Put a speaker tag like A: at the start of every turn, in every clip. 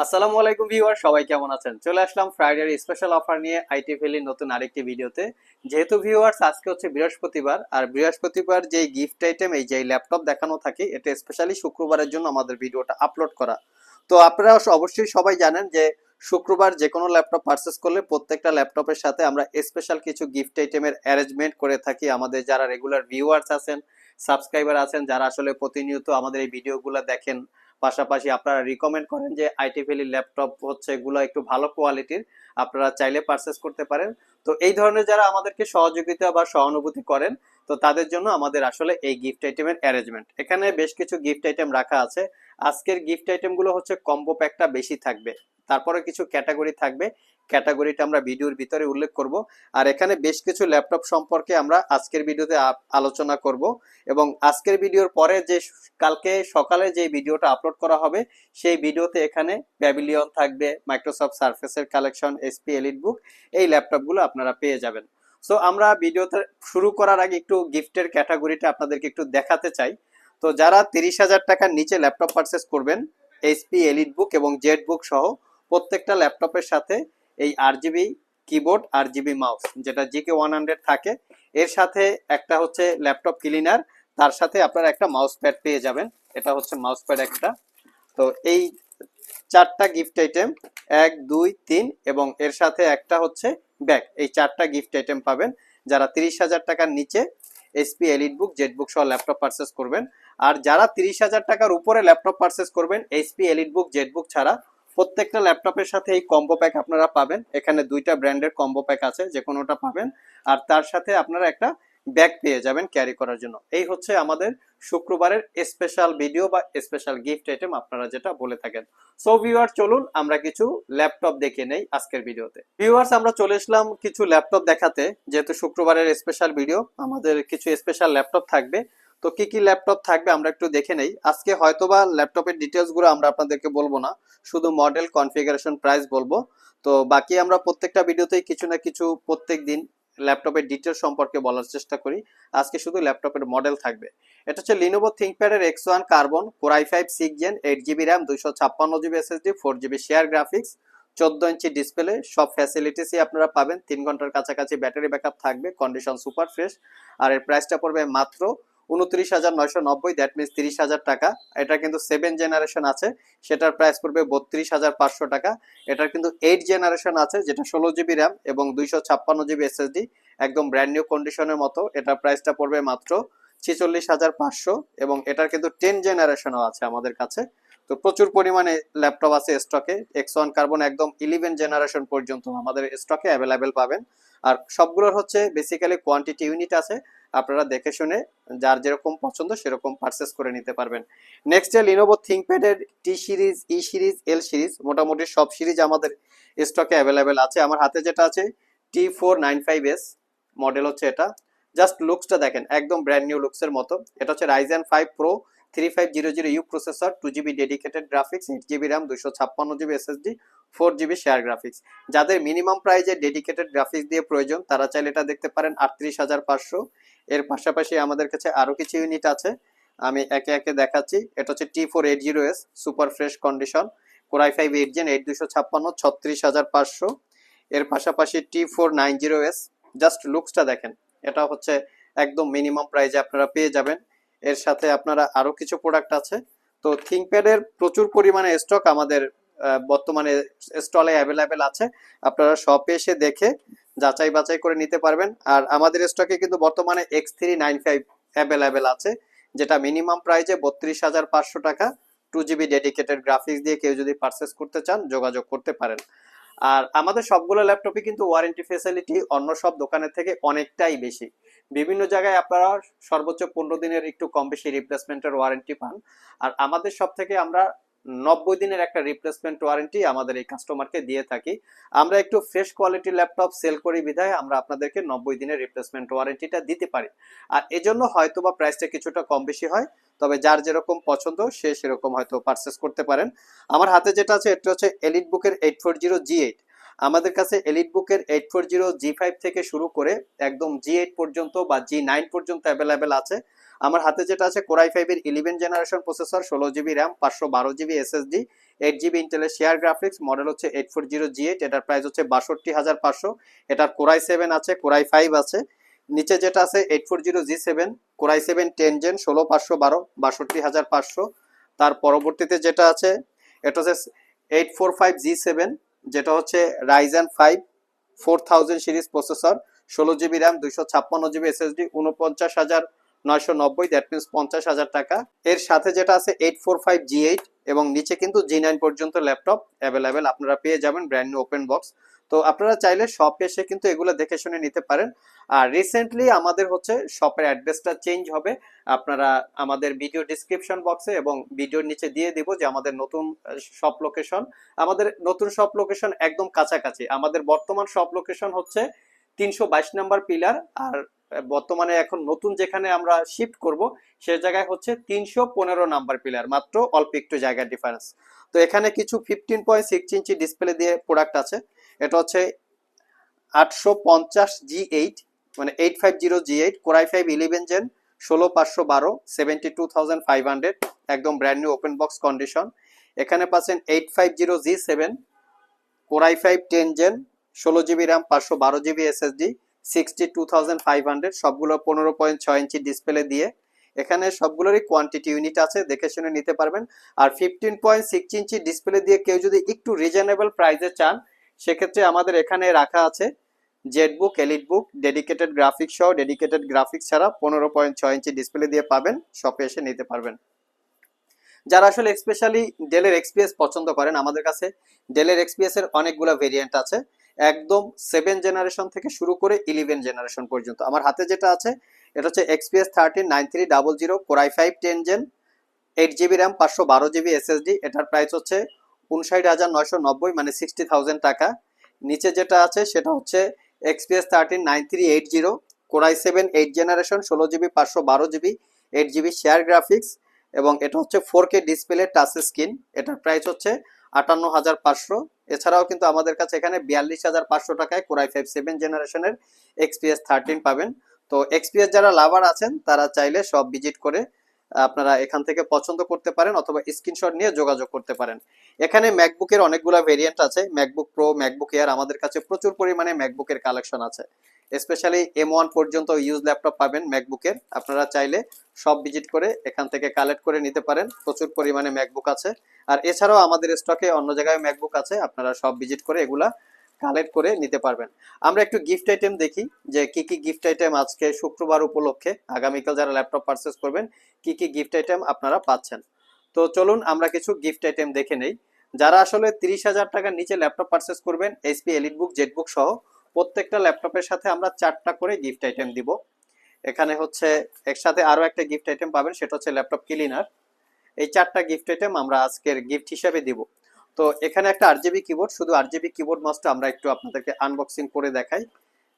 A: আসসালামু আলাইকুম ভিউয়ার, সবাই কেমন আছেন? চলে আসলাম ফ্রাইডের স্পেশাল অফার নিয়ে আইটি ভ্যালির নতুন আরেকটি ভিডিওতে। যেহেতু ভিউয়ার্স, আজকে হচ্ছে বৃহস্পতিবার, আর বৃহস্পতিবার যে গিফট আইটেম এই যে ল্যাপটপ দেখানো থাকে, এটা স্পেশালি শুক্রবারের জন্য আমাদের ভিডিওটা আপলোড করা। তো আপনারা অবশ্যই সবাই জানেন যে শুক্রবার যে কোনো ল্যাপটপ পারচেস করলে প্রত্যেকটা ল্যাপটপের সাথে আমরা স্পেশাল কিছু গিফট আইটেমের অ্যারেঞ্জমেন্ট করে থাকি। আমাদের যারা রেগুলার ভিউয়ার্স আছেন সাবস্ক্রাইবার আছেন, যারা আসলে প্রতিনিয়ত আমাদের এই ভিডিওগুলো দেখেন পাশাপাশি আপনারা রিকমেন্ড করেন যে আইটি ভ্যালি ল্যাপটপ হচ্ছে এগুলো একটু ভালো কোয়ালিটির আপনারা চাইলে পারচেস করতে পারেন। তো এই ধরনের যারা আমাদেরকে সহযোগিতা বা সহানুভূতি করেন, তো তাদের জন্য আমাদের আসলে এই গিফট আইটেমের অ্যারেঞ্জমেন্ট এখানে বেশ কিছু গিফট আইটেম রাখা আছে। আজকের গিফট আইটেমগুলো হচ্ছে কম্বো প্যাকটা বেশি থাকবে। তারপরে কিছু ক্যাটাগরি থাকবে। ক্যাটাগরিটা আমরা ভিডিওর ভিতরে উল্লেখ করব। আর এখানে বেশ কিছু ল্যাপটপ সম্পর্কে আমরা আজকের ভিডিওতে আলোচনা করব এবং আজকের ভিডিওর পরে যে কালকে সকালে যে ভিডিওটা আপলোড করা হবে, সেই ভিডিওতে এখানে প্যাভিলিয়ন থাকবে মাইক্রোসফট সার্ফেসের কালেকশন এসপি এলিট বুক এই ল্যাপটপগুলো আপনারা পেয়ে যাবেন। সো আমরা ভিডিওতে শুরু করার আগে একটু গিফটের ক্যাটাগরিটা আপনাদেরকে একটু দেখাতে চাই। তো যারা তিরিশ হাজার টাকার নিচে ল্যাপটপ পারচেস করবেন এইচপি এলিট বুক এবং জেড বুক সহ প্রত্যেকটা ল্যাপটপের সাথে এই R GB keyboard R GB mouse যেটা জিকে ওয়ান হান্ড্রেড থাকে। এর সাথে একটা হচ্ছে ল্যাপটপ ক্লিনার তার সাথে আপনারা একটা মাউস প্যাড পেয়ে যাবেন। এটা হচ্ছে মাউস প্যাড একটা। তো এই চারটা গিফট আইটেম এক, দুই, তিন, এবং এর সাথে একটা হচ্ছে ব্যাগ এই চারটা গিফট আইটেম পাবেন। যারা তিরিশ হাজার টাকার নিচে এসপি এলিট বুক জেট বুক সহ ল্যাপটপ পারচেস করবেন। আর যারা তিরিশ হাজার টাকার উপরে ল্যাপটপ পারচেস করবেন এইচপি এলিট বুক জেট বুক ছাড়া প্রত্যেকটা ল্যাপটপের সাথে এই কম্বো প্যাক আপনারা পাবেন। এখানে দুইটা ব্র্যান্ডের কম্বো প্যাক আছে যে কোনোটা পাবেন। আর তার সাথে আপনারা একটা ব্যাগ পেয়ে যাবেন ক্যারি করার জন্য। এই হচ্ছে আমাদের শুক্রবারের স্পেশাল ভিডিও বা স্পেশাল গিফট আইটেম আপনারা যেটা বলে থাকেন। সো ভিউয়ার চলুন আমরা কিছু ল্যাপটপ দেখে নেই আজকের ভিডিওতে ভিউয়ার্স আমরা চলে এসলাম কিছু ল্যাপটপ দেখাতে। যেহেতু শুক্রবারের স্পেশাল ভিডিও আমাদের কিছু স্পেশাল ল্যাপটপ থাকবে। তো কি কি ল্যাপটপ থাকবে আমরা একটু দেখে নেই। আজকে হয়তোবা ল্যাপটপের ডিটেলসগুলো আমরা আপনাদেরকে বলব না, শুধু মডেল কনফিগারেশন প্রাইস বলব। তো বাকি আমরা প্রত্যেকটা ভিডিওতেই কিছু না কিছু প্রত্যেক দিন ল্যাপটপের ডিটেলস সম্পর্কে বলার চেষ্টা করি। আজকে শুধু ল্যাপটপের মডেল থাকবে। এটা হচ্ছে Lenovo থিঙ্কপ্যাডের X one carbon core i five six gen eight GB RAM দুইশো ছাপ্পান্ন GB SSD four GB share graphics চোদ্দ ইঞ্চি ডিসপ্লে সব ফ্যাসিলিটিসই আপনারা পাবেন। তিন ঘণ্টার কাছাকাছি ব্যাটারি ব্যাকআপ থাকবে কন্ডিশন সুপার ফ্রেশ আর এর প্রাইসটা পড়বে মাত্র উনত্রিশ হাজার নয়শো নব্বই দ্যাট মিনস তিরিশ হাজার টাকা। এটা কিন্তু সেভেন জেনারেশন আছে, সেটার প্রাইস পড়বে বত্রিশ হাজার পাঁচশো টাকা। এটার কিন্তু এইট জেনারেশন আছে, যেটা ষোলো জিবি র্যাম এবং দুইশো ছাপ্পান্ন জিবি এসএসডি একদম ব্র্যান্ড নিউ কন্ডিশনের মতো। এটার প্রাইসটা পড়বে মাত্র ছেচল্লিশ হাজার পাঁচশো এবং এটার কিন্তু টেন জেনারেশনও আছে আমাদের কাছে। তো প্রচুর পরিমাণে ল্যাপটপ আছে স্টকে এক্স ওয়ান কার্বন একদম ইলেভেন জেনারেশন পর্যন্ত আমাদের স্টকে অ্যাভেলেবেল পাবেন। আর সবগুলোর হচ্ছে বেসিক্যালি কোয়ান্টিটি ইউনিট আছে। আপনারা দেখে শুনে যার যেরকম পছন্দ সেরকম পারচেস করে নিতে পারবেন। Next Lenovo থিঙ্কপ্যাডের T series E series L series মোটামুটি সব সিরিজ আমাদের স্টকে অ্যাভেলেবেল আছে। আমার হাতে যেটা আছে T four nine five S model হচ্ছে এটা। জাস্ট লুকসটা দেখেন, একদম ব্র্যান্ড নিউ লুকসের মতো। এটা হচ্ছে Ryzen five pro three five zero zero U processor two GB dedicated graphics eight GB RAM দুশো ছাপ্পান্ন GB four GB share graphics যাদের মিনিমাম প্রাইজে ডেডিকেটেড গ্রাফিক্স দিয়ে প্রয়োজন, তারা চাইলে এটা দেখতে পারেন আটত্রিশ হাজার পাঁচশো। এর পাশাপাশি আমাদের কাছে আরও কিছু ইউনিট আছে। আমি একে একে দেখাচ্ছি। এটা হচ্ছে T four eight zero S super fresh condition core i five eight gen eight দুশো ছাপ্পান্ন ছত্রিশ হাজার পাঁচশো। এর পাশাপাশি T four nine zero S just লুকসটা দেখেন। এটা হচ্ছে একদম মিনিমাম প্রাইজে আপনারা পেয়ে যাবেন। এর সাথে আপনারা আরও কিছু প্রোডাক্ট আছে। তো থিঙ্কপ্যাডের প্রচুর পরিমাণে স্টক আমাদের বর্তমানে স্টলে অ্যাভেলেবেল আছে। আপনারা শপে এসে দেখে যাচাই বাছাই করে নিতে পারবেন। আর আমাদের স্টকে কিন্তু বর্তমানে X three nine five available আছে, যেটা মিনিমাম প্রাইজে বত্রিশ হাজার পাঁচশো টাকা। টু জিবি ডেডিকেটেড গ্রাফিক্স দিয়ে কেউ যদি পারচেস করতে চান, যোগাযোগ করতে পারেন। আর আমাদের সবগুলো ল্যাপটপে কিন্তু ওয়ারেন্টি ফেসিলিটি অন্য সব দোকানের থেকে অনেকটাই বেশি। বিভিন্ন জায়গায় আপনারা সর্বোচ্চ পনেরো দিনের একটু কম বেশি রিপ্লেসমেন্টের ওয়ারেন্টি পান। আর আমাদের সব থেকে আমরা নব্বই দিনের একটা রিপ্লেসমেন্ট ওয়ারেন্টি আমাদের এই কাস্টমারকে দিয়ে থাকি। আমরা একটু ফ্রেশ কোয়ালিটির ল্যাপটপ সেল করি বিধায় আমরা আপনাদেরকে নব্বই দিনের রিপ্লেসমেন্ট ওয়ারেন্টিটা দিতে পারি। আর এজন্য হয়তো বা প্রাইসটা কিছুটা কম বেশি হয়। তবে যার যেরকম পছন্দ, সে সেরকম হয়তো পারচেস করতে পারেন। আমার হাতে যেটা আছে, এটা হচ্ছে এলিট বুকের eight four zero G eight আমাদের কাছে এলিট বুকের eight four zero G five থেকে শুরু করে একদম জি এইট পর্যন্ত বা জি নাইন পর্যন্ত অ্যাভেলেবেল আছে। আমার হাতে যেটা আছে কোরাই ফাইভের ইলেভেন জেনারেশন প্রসেসর ষোলো জিবি র্যাম পাঁচশো বারো জিবি এসএসডি এইট জিবি ইন্টেলের শেয়ার গ্রাফিক্স মডেল হচ্ছে eight four zero G eight এটার প্রাইস হচ্ছে বাষট্টি হাজার পাঁচশো। এটার কোরাই সেভেন আছে কোরাই ফাইভ আছে। নিচে যেটা আছে eight four zero G seven core i seven ten gen ষোলো পাঁচশো বারো, বাষট্টি হাজার পাঁচশো। তার পরবর্তীতে যেটা আছে, এটা হচ্ছে eight four five G seven যেটা হচ্ছে Ryzen five four thousand series processor ষোলো জিবি র্যাম দুইশো ছাপ্পান্ন জিবি এসএসডি উনপঞ্চাশ হাজার নয়শো নব্বই দ্যাট মিনস পঞ্চাশ হাজার টাকা। এর সাথে যেটা আছে eight four five G eight এবং নিচে কিন্তু জি নাইন পর্যন্ত ল্যাপটপ অ্যাভেলেবেল আপনারা পেয়ে যাবেন ব্র্যান্ড নিউ ওপেন বক্স তো আপনারা চাইলে শপে এসে কিন্তু এগুলো দেখে শুনে নিতে পারেন। আর রিসেন্টলি আমাদের হচ্ছে শপের অ্যাড্রেসটা চেঞ্জ হবে। আপনারা আমাদের ভিডিও ডিসক্রিপশন বক্সে এবং ভিডিওর নিচে দিয়ে দিব যে আমাদের নতুন শপ লোকেশন আমাদের নতুন শপ লোকেশন একদম কাছাকাছি। আমাদের বর্তমান শপ লোকেশন হচ্ছে তিনশো বাইশ নাম্বার পিলার আর বর্তমানে এখন নতুন যেখানে আমরা শিফট করব, সে জায়গায় হচ্ছে তিনশো পনেরো নাম্বার পিলার মাত্র অল্প একটু জায়গার ডিফারেন্স তো এখানে কিছু ফিফটিন পয়েন্ট সিক্স ইঞ্চি ডিসপ্লে দিয়ে প্রোডাক্ট আছে। এটা হচ্ছে আটশো পঞ্চাশ জি এইট মানে eight five zero G eight core i five eleven gen ষোলো পাঁচশো বারো seventy two thousand five hundred একদম brand new open box condition এখানে পাচ্ছেন eight five zero G seven core i five ten gen ষোলো GB RAM পাঁচশো বারো GB SSD sixty two thousand five hundred সবগুলো পনেরো পয়েন্ট ছয় ইঞ্চি ডিসপ্লে দিয়ে। এখানে সবগুলোরই কোয়ান্টিটি ইউনিট আছে, দেখে শুনে নিতে পারবেন। আর ফিফটিন পয়েন্ট সিক্স ইঞ্চি ডিসপ্লে দিয়ে কেউ যদি একটু রিজনেবল প্রাইসে চান, সেক্ষেত্রে আমাদের এখানে রাখা আছে ZBook EliteBook dedicated graphics সহ ডেডিকেটেড গ্রাফিক্স ছাড়া পনেরো পয়েন্ট ছয় ইঞ্চি ডিসপ্লে দিয়ে পাবেন শপে এসে নিতে পারবেন। যারা আসলে স্পেশালি ডেলের এক্সপিএস পছন্দ করেন, আমাদের কাছে ডেলের এক্সপিএস এর অনেকগুলো ভেরিয়েন্ট আছে। একদম সেভেন জেনারেশন থেকে শুরু করে ইলেভেন জেনারেশন পর্যন্ত। আমার হাতে যেটা আছে, এটা হচ্ছে XPS thirteen nine three double zero core i five ten gen eight GB RAM পাঁচশো বারো জিবি এসএসডি এটার প্রাইস হচ্ছে উনষাট হাজার নয়শো নব্বই মানে সিক্সটি থাউজেন্ড টাকা। নিচে যেটা আছে, সেটা হচ্ছে XPS thirteen nine three eight zero core i seven eight generation ষোলো জিবি পাঁচশো বারো GB eight GB share graphics এবং এটা হচ্ছে four K display touch screen এটার প্রাইস হচ্ছে আটান্ন হাজার পাঁচশো। এছাড়াও কিন্তু আমাদের কাছে এখানে বিয়াল্লিশ হাজার পাঁচশো টাকায় কোরাই ফাইভ সেভেন জেনারেশনের এক্সপিএস থার্টিন পাবেন। তো এক্সপিএস যারা লাভার আছেন, তারা চাইলে সব ভিজিট করে আপনারা এখান থেকে পছন্দ করতে পারেন অথবা স্ক্রিনশট নিয়ে যোগাযোগ করতে পারেন। এখানে ম্যাকবুকের অনেকগুলো ভেরিয়েন্ট আছে ম্যাকবুক প্রো ম্যাকবুক এয়ার আমাদের কাছে প্রচুর পরিমাণে ম্যাকবুকের কালেকশন আছে। স্পেশালি এম ওয়ান পর্যন্ত ইউজ ল্যাপটপ পাবেন ম্যাকবুকের আপনারা চাইলে সব ভিজিট করে এখান থেকে কালেক্ট করে নিতে পারেন। প্রচুর পরিমাণে ম্যাকবুক আছে। আর এছাড়াও আমাদের স্টকে অন্য জায়গায় ম্যাকবুক আছে, আপনারা সব ভিজিট করে এগুলা কালেক্ট করে নিতে পারবেন। আমরা একটু গিফট আইটেম দেখি যে কি কি গিফট আইটেম আজকে শুক্রবার উপলক্ষে আগামীকাল যারা ল্যাপটপ পারচেস করবেন, কি কি গিফট আইটেম আপনারা পাচ্ছেন। তো চলুন আমরা কিছু গিফট আইটেম দেখে নেই। যারা আসলে তিরিশ হাজার টাকার নিচে ল্যাপটপ পারচেস করবেন এইচপি এলিট বুক জেট বুক সহ প্রত্যেকটা ল্যাপটপের সাথে আমরা চারটা করে গিফট আইটেম দিব। এখানে হচ্ছে একসাথে আরও একটা গিফট আইটেম পাবেন, সেটা হচ্ছে ল্যাপটপ ক্লিনার এই চারটা গিফট আইটেম আমরা আজকের গিফট হিসেবে দিব। তো এখানে একটা আরজিবি কিবোর্ড শুধু আরজিবি কিবোর্ড মাউসটা আমরা একটু আপনাদেরকে আনবক্সিং করে দেখাই,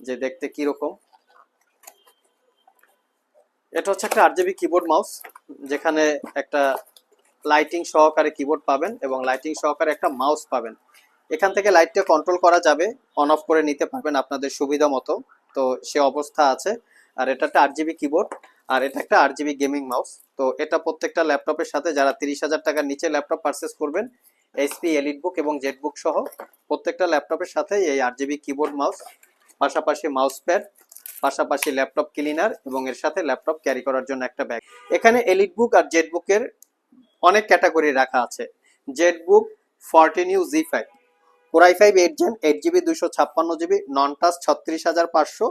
A: যে দেখতে কীরকম। এটা হচ্ছে একটা আরজিবি কিবোর্ড মাউস যেখানে একটা লাইটিং সহকারে কিবোর্ড পাবেন এবং লাইটিং সহকারে একটা মাউস পাবেন। এখান থেকে লাইটটা কন্ট্রোল করা যাবে অন অফ করে নিতে পারবেন আপনাদের সুবিধা মতো। তো সে অবস্থা আছে। আর এটা একটা আট জিবি কিবোর্ড আর এটা একটা আট জিবি গেমিং মাউস তো এটা প্রত্যেকটা ল্যাপটপের সাথে যারা তিরিশ হাজার টাকার নিচে ল্যাপটপ পারচেস করবেন এইচপি এলিট বুক এবং জেট বুক সহ প্রত্যেকটা ল্যাপটপের সাথে এই আট জিবি কিবোর্ড মাউস পাশাপাশি মাউস প্যাড পাশাপাশি ল্যাপটপ ক্লিনার এবং এর সাথে ল্যাপটপ ক্যারি করার জন্য একটা ব্যাগ এখানে এলিট বুক আর জেট বুকের অনেক ক্যাটাগরি রাখা আছে। ZBook fourteen U G five core i five eight gen eight GB দুশো ছাপ্পান্ন জিবি নন টাচ ছত্রিশ হাজার পাঁচশো।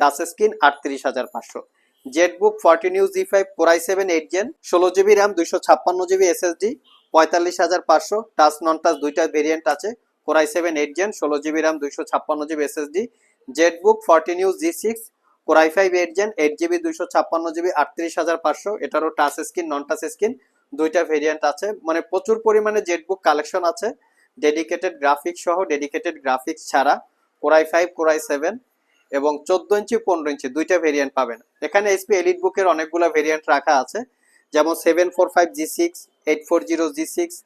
A: টাচ স্ক্রিন আটত্রিশ হাজার পাঁচশো। Z book fourteen U G five Core i seven eight gen, ষোলো জিবি র্যাম, দুইশো ছাপ্পান্ন জিবি এসএসডি, পঁয়তাল্লিশ হাজার পাঁচশো। টাচ নন টাচ দুইটা ভেরিয়েন্ট আছে, Core i seven eight gen, ষোলো জিবি র্যাম, দুইশো ছাপ্পান্ন GB SSD. Z book fourteen U G six, Core i five eight gen, eight GB, দুইশো ছাপ্পান্ন জিবি, আটত্রিশ হাজার পাঁচশো। এটারও touch screen, non touch screen, দুইটা ভেরিয়েন্ট আছে। মানে প্রচুর পরিমাণে জেট বুক কালেকশন আছে। ডেডিকেটেড গ্রাফিক্স সহ ডেডিকেটেড গ্রাফিক্স ছাড়া, Core i five, Core i seven এবং চোদ্দ ইঞ্চি, পনেরো ইঞ্চি দুইটা ভেরিয়েন্ট পাবেন। এখানে এসপি এলিট বুকের অনেকগুলো ভেরিয়েন্ট রাখা আছে। যেমন seven four five G six eight four zero G six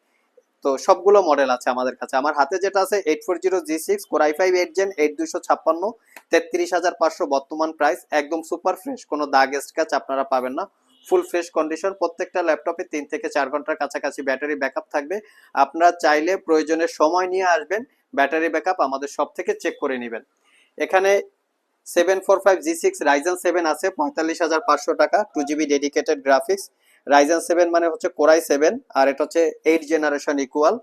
A: তো সবগুলো মডেল আছে আমাদের কাছে। আমার হাতে যেটা আছে eight four zero G six Core i five eight gen eight দুশো ছাপ্পান্ন, তেত্রিশ হাজার পাঁচশো বর্তমান প্রাইস একদম সুপার ফ্রেশ কোনো দাগ স্ক্যাচ আপনারা পাবেন না। ফুল ফ্রেশ কন্ডিশন প্রত্যেকটা ল্যাপটপে তিন থেকে চার ঘণ্টার কাছাকাছি ব্যাটারি ব্যাকআপ থাকবে। আপনারা চাইলে প্রয়োজনের সময় নিয়ে আসবেন ব্যাটারি ব্যাকআপ আমাদের সব থেকে চেক করে নেবেন। এখানে seven four five G six Ryzen seven আছে, পঁয়তাল্লিশ হাজার পাঁচশো টাকা two GB dedicated graphics Ryzen seven মানে হচ্ছে কোরাই সেভেন আর এটা হচ্ছে eight generation equal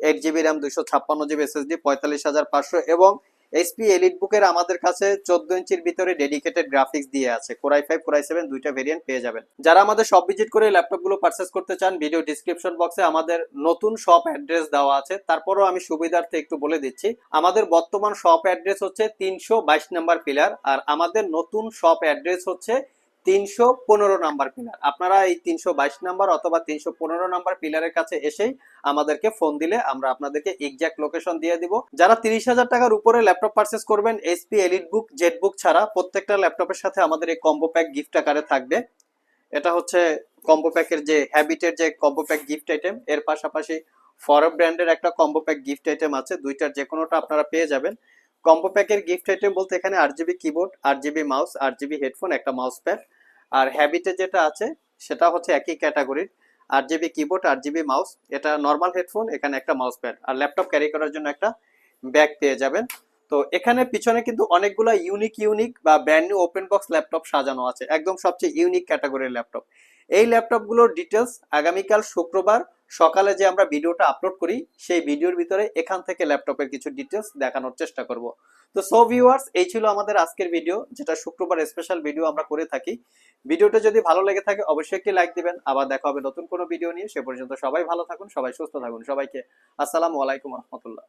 A: eight GB RAM দুশো ছাপ্পান্ন জিবি এসএসডি পঁয়তাল্লিশ হাজার পাঁচশো। এবং এইচপি এলিট বুকের আমাদের কাছে চোদ্দ ইঞ্চির ভিতরে ডেডিকেটেড গ্রাফিক্স দিয়ে আছে। Core i five Core i seven দুইটা ভেরিয়েন্ট পেয়ে যাবেন। যারা আমাদের সব ভিজিট করে ল্যাপটপগুলো পারচেস করতে চান ভিডিও ডিসক্রিপশন বক্সে আমাদের নতুন শপ অ্যাড্রেস দেওয়া আছে। তারপরও আমি সুবিধার্থে একটু বলে দিচ্ছি, আমাদের বর্তমান শপ অ্যাড্রেস হচ্ছে তিনশো বাইশ নাম্বার পিলার আর আমাদের নতুন শপ অ্যাড্রেস হচ্ছে তিনশো পনেরো নাম্বার পিলার আপনারা এই তিনশো বাইশ নাম্বার অথবা তিনশো পনেরো নাম্বার পিলারের কাছে এসেই আমাদেরকে ফোন দিলে আমরা আপনাদেরকে এক্সাক্ট লোকেশন দিয়ে দিব। যারা তিরিশ হাজার টাকার উপরে ল্যাপটপ পারচেস করবেন HP elite book Z book ছাড়া প্রত্যেকটা ল্যাপটপের সাথে আমাদের এই কম্বো প্যাক গিফট আকারে থাকবে। এটা হচ্ছে কম্বো প্যাকের যে হ্যাবিটের যে কম্বো প্যাক গিফট আইটেম এর পাশাপাশি ফরব ব্র্যান্ডের একটা কম্বো প্যাক গিফট আইটেম আছে। দুইটার যে কোনোটা আপনারা পেয়ে যাবেন। কম্বো প্যাকের গিফট আইটেম বলতে এখানে আট জিবি কিবোর্ড আট জিবি মাউস আট জিবি হেডফোন একটা মাউস প্যাড আর হ্যাবিটে যেটা আছে, সেটা হচ্ছে একই ক্যাটাগরির আট জিবি কিবোর্ড আট জিবি মাউস এটা নর্মাল হেডফোন এখানে একটা মাউস প্যাড আর ল্যাপটপ ক্যারি করার জন্য একটা ব্যাগ পেয়ে যাবেন। তো এখানে পিছনে কিন্তু অনেকগুলো ইউনিক ইউনিক বা brand new open box laptop সাজানো আছে। একদম সবচেয়ে ইউনিক ক্যাটাগরির ল্যাপটপ এই ল্যাপটপগুলোর ডিটেলস আগামীকাল শুক্রবার সকালে যে আমরা ভিডিওটা আপলোড করি, সেই ভিডিওর ভিতরে এখান থেকে ল্যাপটপের কিছু ডিটেলস দেখানোর চেষ্টা করব। তো সো ভিউয়ার্স এই ছিল আমাদের আজকের ভিডিও যেটা শুক্রবার স্পেশাল ভিডিও আমরা করে থাকি। ভিডিওটা যদি ভালো লেগে থাকে, অবশ্যই একটি লাইক দিবেন। আবার দেখা হবে নতুন কোনো ভিডিও নিয়ে। সে পর্যন্ত সবাই ভালো থাকুন, সবাই সুস্থ থাকুন সবাইকে। আসসালামু আলাইকুম রহমতুল্লাহ।